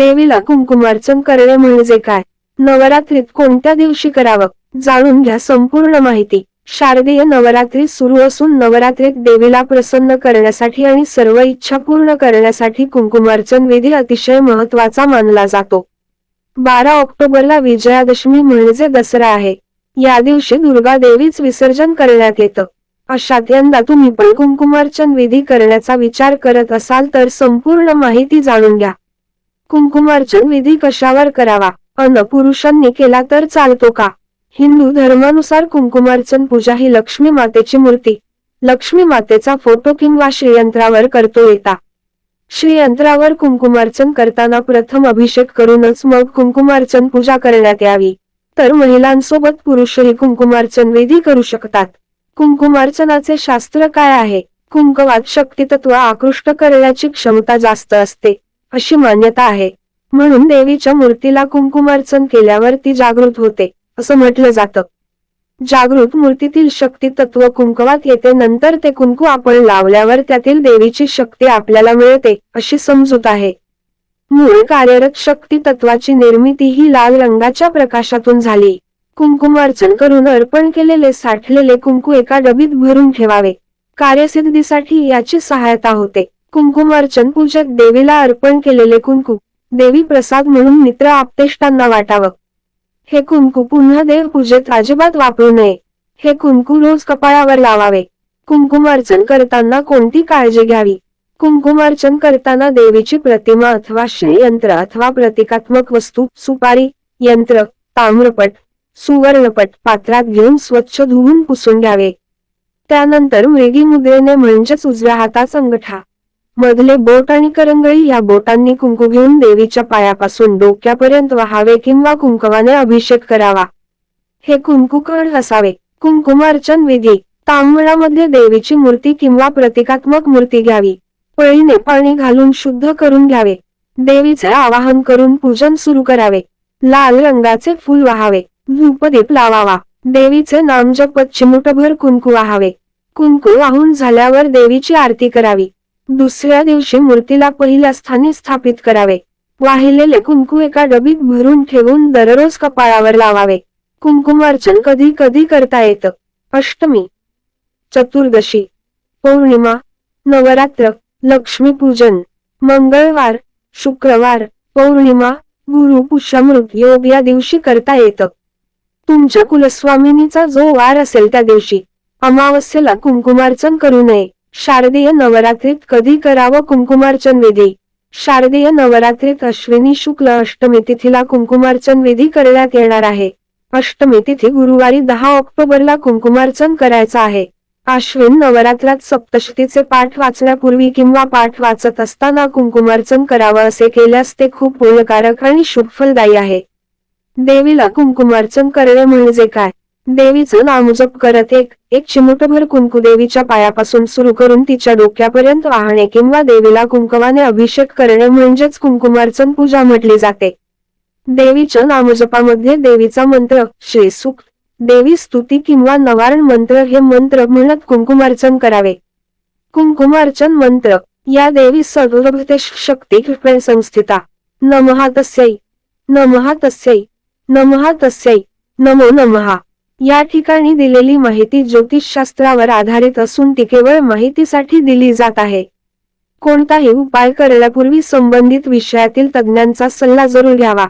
देवीला कुंकुमार्चन करणे म्हणजे काय? नवरात्रीत कोणत्या दिवशी करावं? जाणून घ्या संपूर्ण माहिती. शारदीय नवरात्री सुरू असून नवरात्रीत देवीला प्रसन्न करण्यासाठी आणि सर्व इच्छा पूर्ण करण्यासाठी कुंकुमार्चन विधी अतिशय महत्त्वाचा मानला जातो. बारा ऑक्टोबरला विजयादशमी म्हणजे दसरा आहे. या दिवशी दुर्गा देवीच विसर्जन करण्यात येतं. अशात यंदा तुम्ही पण कुंकुमार्चन विधी करण्याचा विचार करत असाल तर संपूर्ण माहिती जाणून घ्या. कुंकुमार्चन विधी कशावर करावा? अन पुरुषांनी केला तर चालतो का? हिंदू धर्मानुसार कुंकुमार्चन पूजा ही लक्ष्मी मातेची मूर्ती. लक्ष्मी मातेचा फोटो किंवा श्रीयंत्रावर करतो येता. श्रीयंत्रावर कुंकुमार्चन करताना प्रथम अभिषेक करूनच मग कुंकुमार्चन पूजा करण्यात यावी. तर महिलांसोबत पुरुषही कुंकुमार्चन विधी करू शकतात. कुंकुमार्चनाचे शास्त्र काय आहे? कुंकवात शक्तितत्व आकृष्ट करण्याची क्षमता जास्त असते. अशी मान्यता आहे. म्हणून देवीच्या मूर्तीला कुंकुमार्चन केल्यावर ती जागृत होते असं म्हटलं जातं. जागृत मूर्तीतील शक्ती तत्व कुंकवात येते नंतर ते कुंकू आपण लावल्यावर त्यातील देवीची शक्ती आपल्याला मिळते अशी समजूत आहे. मूळ कार्यरत शक्ती तत्वाची निर्मिती ही लाल रंगाच्या प्रकाशातून झाली. कुंकुमार्चन करून अर्पण केलेले साठलेले कुंकू एका डबीत भरून ठेवावे. कार्यसिद्धीसाठी याची सहायता होते. कुंकुमार्चन पूजक देवीला अर्पण केलेले कुंकू देवी प्रसाद म्हणून मित्र आपतेष्टांना वाटावं. हे कुंकू पुन्हा देव पूजेत अजिबात वापरू नये. हे कुंकू रोज कपाळावर लावावे. कुंकुमार्चन करताना कोणती काळजी घ्यावी? कुंकुमार्चन करताना देवीची प्रतिमा अथवा श्रीयंत्र अथवा प्रतिकात्मक वस्तू सुपारी यंत्र ताम्रपट सुवर्णपट पात्रात घेऊन स्वच्छ धुवून पुसून घ्यावे. त्यानंतर मृगी मुद्रेने म्हणजेच उजव्या हातात अंगठा मधले बोट आणि करंगळी या बोटांनी कुंकू घेऊन देवीच्या पायापासून डोक्यापर्यंत वहावे किंवा कुंकवाने अभिषेक करावा. हे कुंकू कण असावे. कुंकुमार्चन विधी. तांबळामध्ये देवीची मूर्ती किंवा प्रतिकात्मक मूर्ती घ्यावी. पळीने पाणी घालून शुद्ध करून घ्यावे. देवीचे आवाहन करून पूजन सुरू करावे. लाल रंगाचे फूल वाहावे. धूपदीप लावावा. देवीचे नामजप चिमुटभर कुंकू वाहावे. कुंकू वाहून झाल्यावर देवीची आरती करावी. दुसऱ्या दिवशी मूर्तीला पहिल्या स्थानी स्थापित करावे. वाहिलेले कुंकू एका डबीत भरून ठेवून दररोज कपाळावर लावावे. कुंकुमार्चन कधी कधी करता येतं. अष्टमी चतुर्दशी पौर्णिमा नवरात्र लक्ष्मीपूजन मंगळवार शुक्रवार पौर्णिमा गुरु पुष्यामृत योग या दिवशी करता येतं. तुमच्या कुलस्वामिनीचा जो वार असेल त्या दिवशी अमावस्येला कुंकुमार्चन करू नये. शारदीय नवरात्रीत कधी करावं कुंकुमार्चन विधी? शारदीय नवरात्रीत अश्विनी शुक्ल अष्टमी तिथीला कुंकुमार्चन विधी करण्यात येणार आहे. अष्टमी तिथी गुरुवारी दहा ऑक्टोबरला कुंकुमार्चन करायचं आहे. अश्विन नवरात्रात सप्तशतीचे पाठ वाचण्यापूर्वी किंवा पाठ वाचत असताना कुंकुमार्चन करावं असे केल्यास ते खूप मूलकारक आणि शुभफलदायी आहे. देवीला कुंकुमार्चन करणे म्हणजे काय? देवीचं नामजप करत एक एक चिमुटभर कुंकू देवीच्या पायापासून सुरू करून तिच्या डोक्यापर्यंत वाहणे किंवा देवीला कुंकवाने अभिषेक करणे म्हणजेच कुंकुमार्चन पूजा म्हटली जाते. देवीच्या नामजपामध्ये देवीचा मंत्र श्री सुख देवी स्तुती किंवा नवारण मंत्र हे मंत्र म्हणत कुंकुमार्चन करावे. कुंकुमार्चन मंत्र या देवी सर्वभते शक्ती कृपेण संस्थिता. नमहा तस्यै नमहा तस्यै नमहा तस्यै नमो नमहा या ठिकाणी दिलेली माहिती ज्योतिषशास्त्रावर आधारित असून ती केवळ माहितीसाठी दिली जात आहे. कोणताही उपाय करण्यापूर्वी संबंधित विषयातील तज्ञांचा सल्ला जरूर घ्यावा.